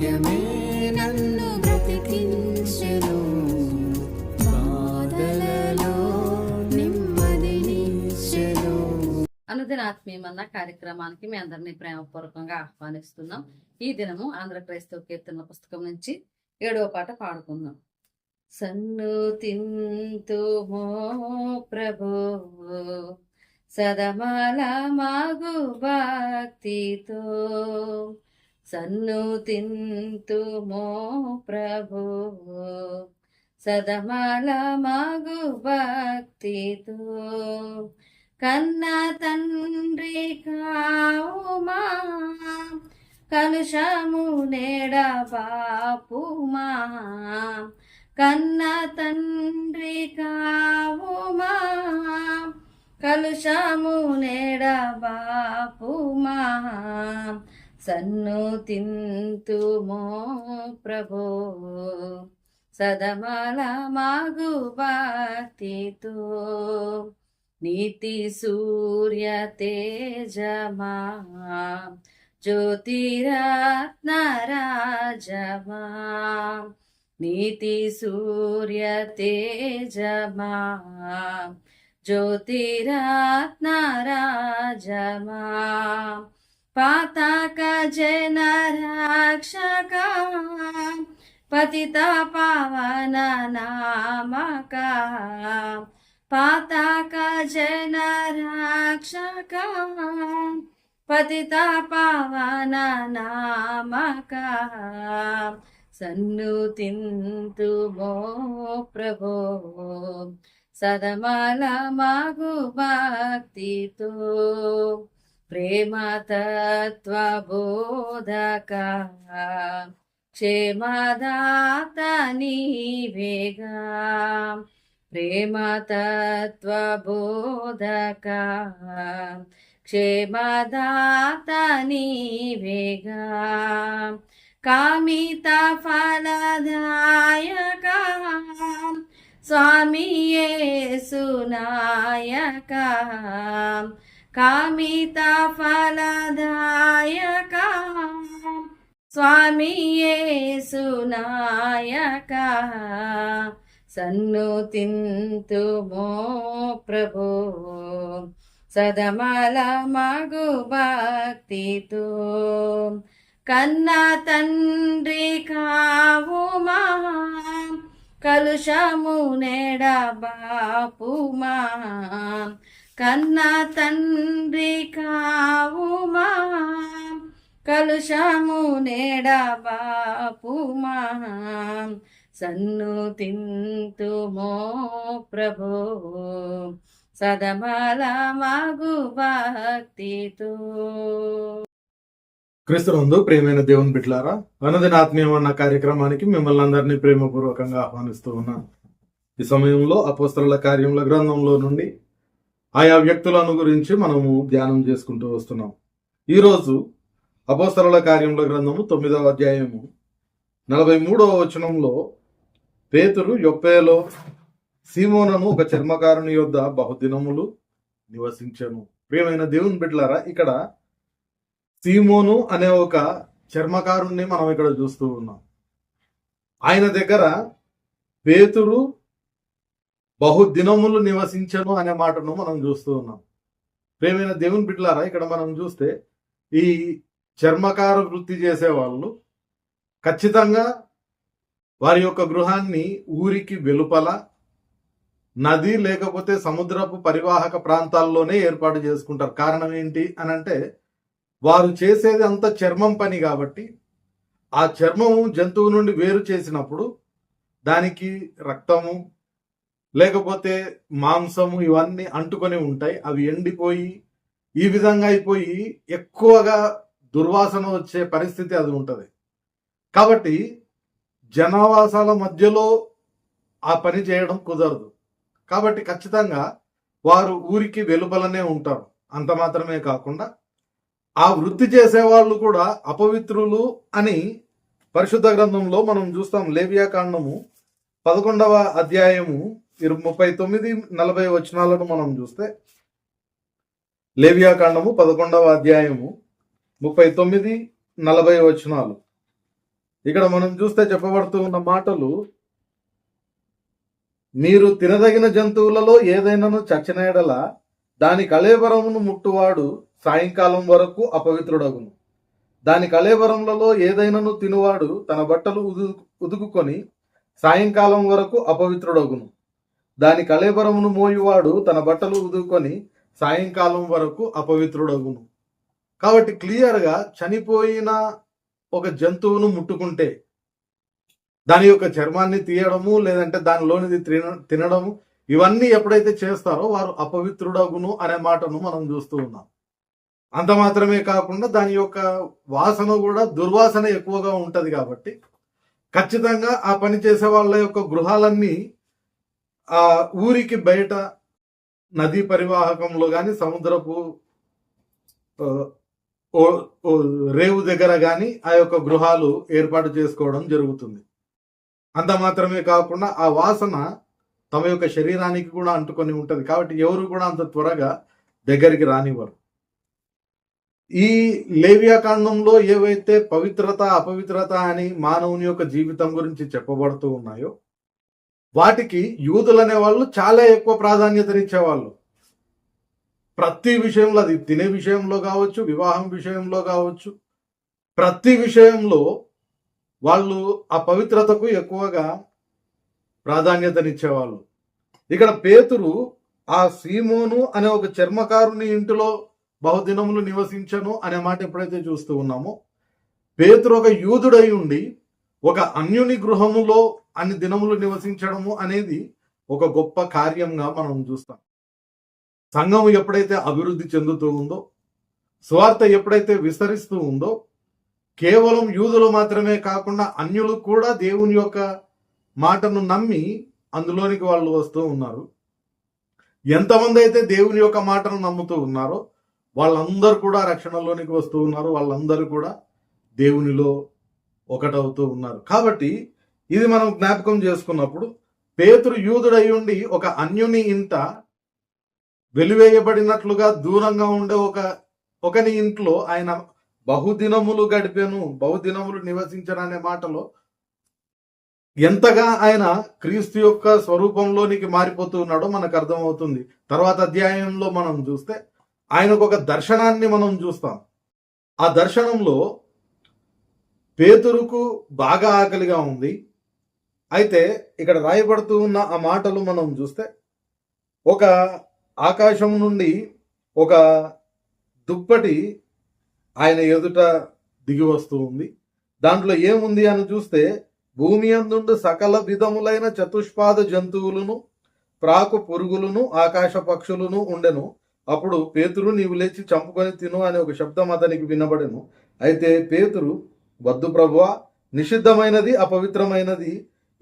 వాక్యమే నన్ను బ్రతికించెను. బాధలలో నెమ్మదినిచ్చెను అనుదిన ఆత్మీయమన్న కార్యక్రమానికి మీ అందరినీ ప్రేమపూర్వకంగా ఆహ్వానిస్తున్నాం. ఈ దినము ఆంధ్ర క్రైస్తవ కీర్తన పుస్తకం నుంచి ఏడవ పాట పాడుకుందాం. సన్ను తింతుమో ప్రభు సదమల మాగు భక్తితో. సన్ను తింతుమో ప్రభు. సదమల మగు భక్తితో కన్న తండ్రి కావుమా కలుషము నేడ బాపుమా కన్న తండ్రి కావుమా కలుషము నేడ బాపుమా సన్ను తింతుమో ప్రభో సదమల మాగు భక్తితో నీతి సూర్య తేజమా జ్యోతిరత్న రాజమా నీతి సూర్య తేజమా జ్యోతిరత్న రాజమా పాతక జన రక్షక పతిత పవన నామక పాతాక జన రక్షక పతిత పవన నామక సన్ను తింతు మో ప్రభో సదమల మాగు భక్తితో ప్రేమతత్వబోధక క్షేమదాత నీవేగా ప్రేమతత్వబోధక క్షేమదాత నీవేగా కామిత ఫలదాయక స్వామి సునాయక కామిత ఫలదాయక స్వామి సునాయక సన్ను తింతుమో ప్రభు సదమల మగు భక్తితో కన్న తండ్రి కావుమా కలుషము నెడ బాపుమా కన్న తండ్రి కావుమా కలుషము నెడ బాపుమా సన్ను తింతుమో ప్రభో. సదమల మగు భక్తితో. క్రీస్తునందు ప్రియమైన దేవుని బిడ్లారా అనుదిన ఆత్మీయం అన్న కార్యక్రమానికి మిమ్మల్ని అందరినీ ప్రేమపూర్వకంగా ఆహ్వానిస్తూ ఉన్నాను. ఈ సమయంలో అపోస్తల కార్యముల గ్రంథంలో నుండి ఆయా వ్యక్తులను గురించి మనము ధ్యానం చేసుకుంటూ వస్తున్నాం. ఈరోజు అపోస్తరుల కార్యముల గ్రంథము తొమ్మిదవ అధ్యాయము నలభై మూడవ వచనంలో పేతురు యొప్పేలో సీమోనను ఒక చర్మకారుని యొద్ద బహుదినములు నివసించను. ప్రియమైన దేవుని బిడ్డలారా ఇక్కడ సీమోను అనే ఒక చర్మకారుణ్ణి మనం ఇక్కడ చూస్తూ ఉన్నాం. ఆయన దగ్గర పేతురు బహుదినములు నివసించను అనే మాటను మనం చూస్తూ ఉన్నాం. ప్రేమైన దేవుని బిడ్డలారా ఇక్కడ మనం చూస్తే ఈ చర్మకార వృత్తి చేసే వాళ్ళు ఖచ్చితంగా వారి యొక్క గృహాన్ని ఊరికి వెలుపల నది లేకపోతే సముద్రపు పరివాహక ప్రాంతాల్లోనే ఏర్పాటు చేసుకుంటారు. కారణం ఏంటి అని అంటే వారు చేసేది అంత చర్మం పని కాబట్టి ఆ చర్మము జంతువు నుండి వేరు చేసినప్పుడు దానికి రక్తము లేకపోతే మాంసము ఇవన్నీ అంటుకొని ఉంటాయి అవి ఎండిపోయి ఈ విధంగా అయిపోయి ఎక్కువగా దుర్వాసన వచ్చే పరిస్థితి అది ఉంటుంది. కాబట్టి జనావాసాల మధ్యలో ఆ పని చేయడం కుదరదు. కాబట్టి ఖచ్చితంగా వారు ఊరికి వెలుపలనే ఉంటారు. అంత మాత్రమే కాకుండా ఆ వృత్తి చేసే వాళ్ళు కూడా అపవిత్రులు అని పరిశుద్ధ గ్రంథంలో మనం చూస్తాం. లేవియాకాండము పదకొండవ అధ్యాయము ఇరు- ముప్పై తొమ్మిది నలభై వచనాలను మనం చూస్తే లేవియాకాండము పదకొండవ అధ్యాయము ముప్పై తొమ్మిది నలభై వచనాలు. ఇక్కడ మనం చూస్తే చెప్పబడుతూ ఉన్న మాటలు మీరు తినదగిన జంతువులలో ఏదైనాను చచ్చిన ఎడల దాని కళేబరమును ముట్టువాడు సాయంకాలం వరకు అపవిత్రుడగును. దాని కళేబరములలో ఏదైనాను తినువాడు తన బట్టలు ఉదు ఉదుకుకొని సాయంకాలం వరకు అపవిత్రుడగును. దాని కళేబరమును మోయువాడు తన బట్టలు ఉదుకొని సాయంకాలం వరకు అపవిత్రుడగును. కాబట్టి క్లియర్గా చనిపోయిన ఒక జంతువును ముట్టుకుంటే దాని యొక్క చర్మాన్ని తీయడము లేదంటే దానిలోనిది తిన తినడము ఇవన్నీ ఎప్పుడైతే చేస్తారో వారు అపవిత్రుడగును అనే మాటను మనం చూస్తూ ఉన్నాం. అంత మాత్రమే కాకుండా దాని యొక్క వాసన కూడా దుర్వాసన ఎక్కువగా ఉంటది కాబట్టి ఖచ్చితంగా ఆ పని చేసే వాళ్ళ యొక్క గృహాలన్నీ ఆ ఊరికి బయట నదీ పరివాహకంలో కానీ సముద్రపు ఓ- రేవు దగ్గర కానీ ఆ యొక్క గృహాలు ఏర్పాటు చేసుకోవడం జరుగుతుంది. అంత మాత్రమే కాకుండా ఆ వాసన తమ యొక్క శరీరానికి కూడా అంటుకొని ఉంటుంది. కాబట్టి ఎవరు కూడా అంత త్వరగా దగ్గరికి రానివ్వరు. ఈ లేవ్యాకాండంలో ఏవైతే పవిత్రత అపవిత్రత అని మానవుని యొక్క జీవితం గురించి చెప్పబడుతూ ఉన్నాయో వాటికి యూదులు అనేవాళ్ళు చాలా ఎక్కువ ప్రాధాన్యతనిచ్చేవాళ్ళు. ప్రతి విషయంలో అది తినే విషయంలో కావచ్చు వివాహం విషయంలో కావచ్చు. ప్రతి విషయంలో వాళ్ళు ఆ పవిత్రతకు ఎక్కువగా ప్రాధాన్యతనిచ్చేవాళ్ళు. ఇక్కడ పేతురు ఆ సీమోను అనే ఒక చర్మకారుని ఇంటిలో బహుదినములు నివసించను అనే మాట ఎప్పుడైతే చూస్తూ ఉన్నామో పేతురు ఒక యూదుడై ఉండి ఒక అన్యుని గృహములో అన్ని దినములు నివసించడము అనేది ఒక గొప్ప కార్యంగా మనం చూస్తాం. సంఘం ఎప్పుడైతే అభివృద్ధి చెందుతూ ఉందో స్వార్థ ఎప్పుడైతే విస్తరిస్తూ ఉందో కేవలం యూదులు మాత్రమే కాకుండా అన్యులు కూడా దేవుని యొక్క మాటను నమ్మి అందులోనికి వాళ్ళు వస్తూ ఉన్నారు. ఎంతమంది అయితే దేవుని యొక్క మాటను నమ్ముతూ ఉన్నారో వాళ్ళందరూ కూడా రక్షణలోనికి వస్తూ ఉన్నారు. వాళ్ళందరూ కూడా దేవునిలో ఒకటవుతూ ఉన్నారు. కాబట్టి ఇది మనం జ్ఞాపకం చేసుకున్నప్పుడు పేతురు యూదుడై ఉండి ఒక అన్యుని ఇంట వెలివేయబడినట్లుగా దూరంగా ఉండే ఒక ఒకని ఇంట్లో ఆయన బహుదినములు గడిపాను బహుదినములు నివసించను మాటలో ఎంతగా ఆయన క్రీస్తు యొక్క స్వరూపంలోనికి మారిపోతున్నాడో మనకు అర్థమవుతుంది. తర్వాత అధ్యాయంలో మనం చూస్తే ఆయనకు ఒక దర్శనాన్ని మనం చూస్తాం. ఆ దర్శనంలో పేతురుకు బాగా ఆకలిగా ఉంది. అయితే ఇక్కడ రాయబడుతూ ఉన్న ఆ మాటలు మనం చూస్తే ఒక ఆకాశం నుండి ఒక దుప్పటి ఆయన ఎదుట దిగి వస్తూ ఉంది. దాంట్లో ఏముంది అని చూస్తే భూమి అందుండు సకల విధములైన చతుష్పాద జంతువులను ప్రాకు పురుగులను ఆకాశ పక్షులను ఉండెను. అప్పుడు పేతురు నీవు లేచి చంపుకొని తిను అనే ఒక శబ్దం అతనికి వినబడెను. అయితే పేతురు వద్దు ప్రభువా నిషిద్ధమైనది అపవిత్రమైనది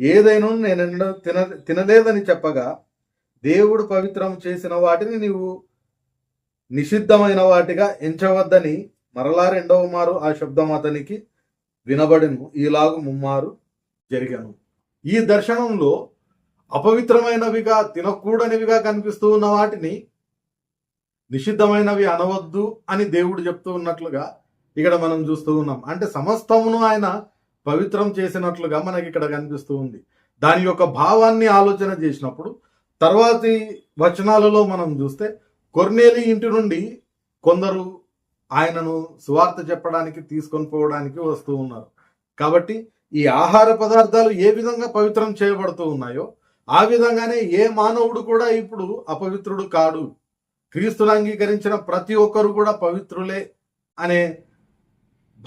ఏదైనా నేను తిన తినలేదని చెప్పగా దేవుడు పవిత్రం చేసిన వాటిని నీవు నిషిద్ధమైన వాటిగా ఎంచవద్దని మరలా రెండవ మారు ఆ శబ్దం అతనికి వినబడిను. ఈలాగు ముమ్మారు జరిగాను. ఈ దర్శనంలో అపవిత్రమైనవిగా తినకూడనివిగా కనిపిస్తూ ఉన్న వాటిని నిషిద్ధమైనవి అనవద్దు అని దేవుడు చెప్తూ ఉన్నట్లుగా ఇక్కడ మనం చూస్తూ ఉన్నాం. అంటే సమస్తమును ఆయన పవిత్రం చేసినట్లుగా మనకి ఇక్కడ కనిపిస్తూ ఉంది. దాని యొక్క భావాన్ని ఆలోచన చేసినప్పుడు తర్వాతి వచనాలలో మనం చూస్తే కొర్నేలి ఇంటి నుండి కొందరు ఆయనను సువార్త చెప్పడానికి తీసుకొని పోవడానికి వస్తూ ఉన్నారు. కాబట్టి ఈ ఆహార పదార్థాలు ఏ విధంగా పవిత్రం చేయబడుతూ ఉన్నాయో ఆ విధంగానే ఏ మానవుడు కూడా ఇప్పుడు అపవిత్రుడు కాడు. క్రీస్తును అంగీకరించిన ప్రతి ఒక్కరు కూడా పవిత్రులే అనే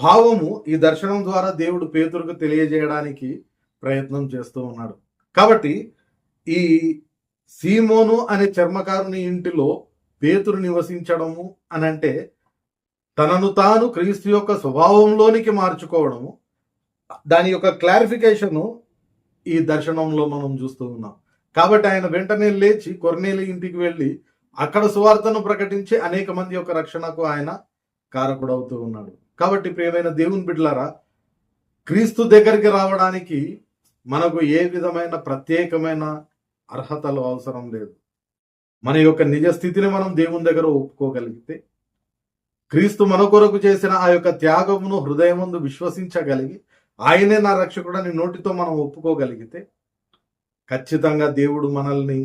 భావము ఈ దర్శనం ద్వారా దేవుడు పేతురుకు తెలియజేయడానికి ప్రయత్నం చేస్తూ ఉన్నాడు. కాబట్టి ఈ సీమోను అనే చర్మకారుని ఇంటిలో పేతురు నివసించడము అని అంటే తనను తాను క్రీస్తు యొక్క స్వభావంలోనికి మార్చుకోవడము. దాని యొక్క క్లారిఫికేషను ఈ దర్శనంలో మనం చూస్తూ ఉన్నాం. కాబట్టి ఆయన వెంటనే లేచి కొర్నేలి ఇంటికి వెళ్ళి అక్కడ సువార్తను ప్రకటించి అనేక మంది యొక్క రక్షణకు ఆయన కారకుడవుతూ ఉన్నాడు. కాబట్టి ప్రియమైన దేవుని బిడ్డలారా క్రీస్తు దగ్గరికి రావడానికి మనకు ఏ విధమైన ప్రత్యేకమైన అర్హతలు అవసరం లేదు. మన యొక్క నిజ స్థితిని మనం దేవుని దగ్గర ఒప్పుకోగలిగితే క్రీస్తు మన కొరకు చేసిన ఆ యొక్క త్యాగమును హృదయముందు విశ్వసించగలిగి ఆయనే నా రక్షకుడని నోటితో మనం ఒప్పుకోగలిగితే ఖచ్చితంగా దేవుడు మనల్ని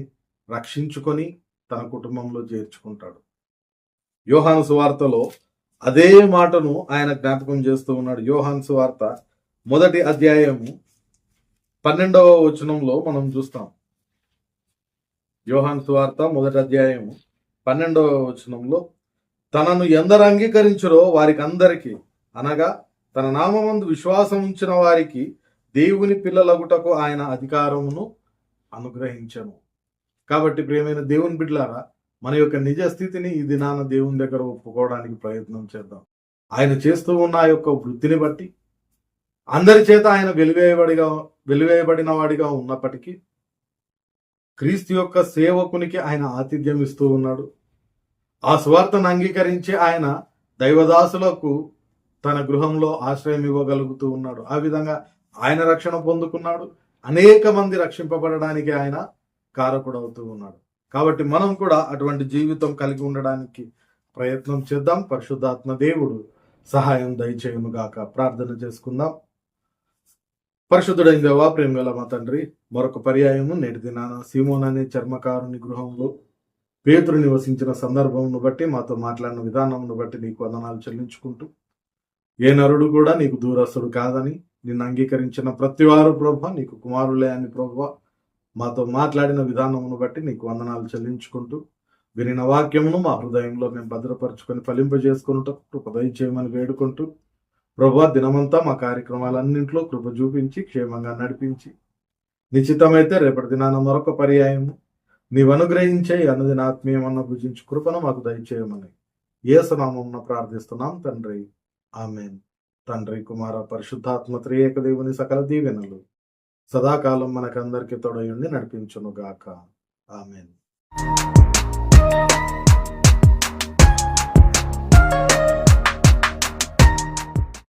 రక్షించుకొని తన కుటుంబంలో చేర్చుకుంటాడు. యోహాను సువార్తలో అదే మాటను ఆయన జ్ఞాపకం చేస్తూ ఉన్నాడు. యోహాను సువార్త మొదటి అధ్యాయము పన్నెండవ వచనంలో మనం చూస్తాం. యోహాను సువార్త మొదటి అధ్యాయము పన్నెండవ వచనంలో తనను ఎందరు అంగీకరించరో వారికి అందరికీ అనగా తన నామమందు విశ్వాసం ఉంచిన వారికి దేవుని పిల్లలగుటకు ఆయన అధికారమును అనుగ్రహించను. కాబట్టి ప్రియమైన దేవుని బిడ్డలారా మన యొక్క నిజ స్థితిని ఈ దినాన దేవుని దగ్గర ఒప్పుకోవడానికి ప్రయత్నం చేద్దాం. ఆయన చేస్తూ ఉన్న ఆ యొక్క వృత్తిని బట్టి అందరి చేత ఆయన వెలివేయబడిగా వెలివేయబడిన వాడిగా ఉన్నప్పటికీ క్రీస్తు యొక్క సేవకునికి ఆయన ఆతిథ్యం ఇస్తూ ఉన్నాడు. ఆ స్వార్థను అంగీకరించి ఆయన దైవదాసులకు తన గృహంలో ఆశ్రయం ఇవ్వగలుగుతూ ఉన్నాడు. ఆ విధంగా ఆయన రక్షణ పొందుకున్నాడు. అనేక మంది రక్షింపబడడానికి ఆయన కారకుడవుతూ ఉన్నాడు. కాబట్టి మనం కూడా అటువంటి జీవితం కలిగి ఉండడానికి ప్రయత్నం చేద్దాం. పరిశుద్ధాత్మ దేవుడు సహాయం దయచేయునుగాక. ప్రార్థన చేసుకుందాం. పరిశుద్ధుడైన దేవా ప్రేమగల మా తండ్రి మరొక పర్యాయము నేటి దినాన సీమోన్ అనే చర్మకారుని గృహంలో పేతురు నివసించిన సందర్భంను బట్టి మాతో మాట్లాడిన విధానంను బట్టి నీకు వందనాలు చెల్లించుకుంటూ ఏ నరుడు కూడా నీకు దూరస్తుడు కాదని నిన్ను అంగీకరించిన ప్రతివారు ప్రభ నీకు కుమారులే అని ప్రభ మాతో మాట్లాడిన విధానమును బట్టి నీకు వందనాలు చెల్లించుకుంటూ వినిన వాక్యమును మా హృదయంలో మేము భద్రపరుచుకొని ఫలింపజేసుకున్నట్టు కృప చేయమని వేడుకుంటూ ప్రభు దినమంతా మా కార్యక్రమాలన్నింటిలో కృప చూపించి క్షేమంగా నడిపించి నిశ్చితమైతే రేపటి దినాన మరొక పర్యాయము. నీవు అనుగ్రహించే ఈ అనుదిన ఆత్మీయమన్న భుజించు కృపను మాకు దయచేయమని ఏసునామం ప్రార్థిస్తున్నాం తండ్రి. ఆమెన్. తండ్రి కుమార పరిశుద్ధాత్మ త్రియేక దేవుని సకల దీవెనలు. సదాకాలం మనకందరికి తొడయుండి నడిపించును గాక ఆమెన్.